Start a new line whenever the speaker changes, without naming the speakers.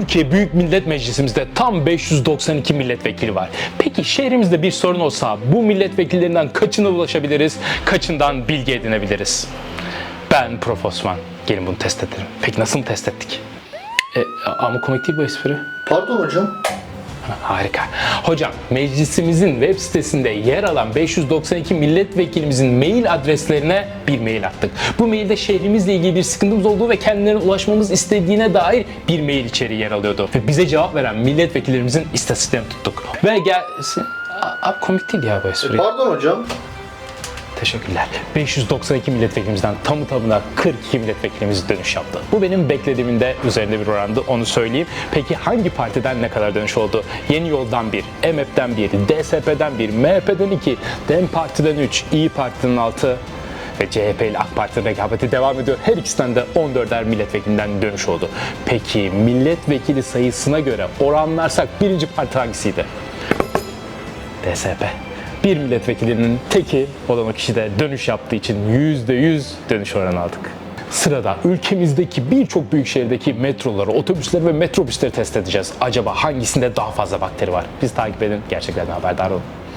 Türkiye Büyük Millet Meclisimizde tam 592 milletvekili var. Peki şehrimizde bir sorun olsa bu milletvekillerinden kaçına ulaşabiliriz, kaçından bilgi edinebiliriz? Ben Prof. Osman. Gelin bunu test edelim. Peki nasıl test ettik? E, ama komik değil bu espri.
Pardon hocam.
Harika. Hocam meclisimizin web sitesinde yer alan 592 milletvekilimizin mail adreslerine bir mail attık. Bu mailde şehrimizle ilgili bir sıkıntımız olduğu ve kendilerine ulaşmamız istediğine dair bir mail içeriği yer alıyordu. Ve bize cevap veren milletvekillerimizin istatistiklerini tuttuk. Ve gel... A- Abi komik değil ya bu espri.
Pardon hocam.
Teşekkürler. 592 milletvekilimizden tamı tamına 42 milletvekilimiz dönüş yaptı. Bu benim beklediğimin de üzerinde bir orandı onu söyleyeyim. Peki hangi partiden ne kadar dönüş oldu? Yeni Yol'dan 1, EMEP'ten 1, DSP'den 1, MHP'den 2, DEM Parti'den 3, İyi Parti'den 6 ve CHP ile AK Parti'nin rekabeti devam ediyor. Her ikisinden de 14'er milletvekilinden dönüş oldu. Peki milletvekili sayısına göre oranlarsak birinci parti hangisiydi? DSP. Bir milletvekilinin teki olan o kişi de dönüş yaptığı için %100 dönüş oranı aldık. Sırada ülkemizdeki birçok büyük şehirdeki metroları, otobüsleri ve metrobüsleri test edeceğiz. Acaba hangisinde daha fazla bakteri var? Biz takip edin, gerçeklerden haberdar olun.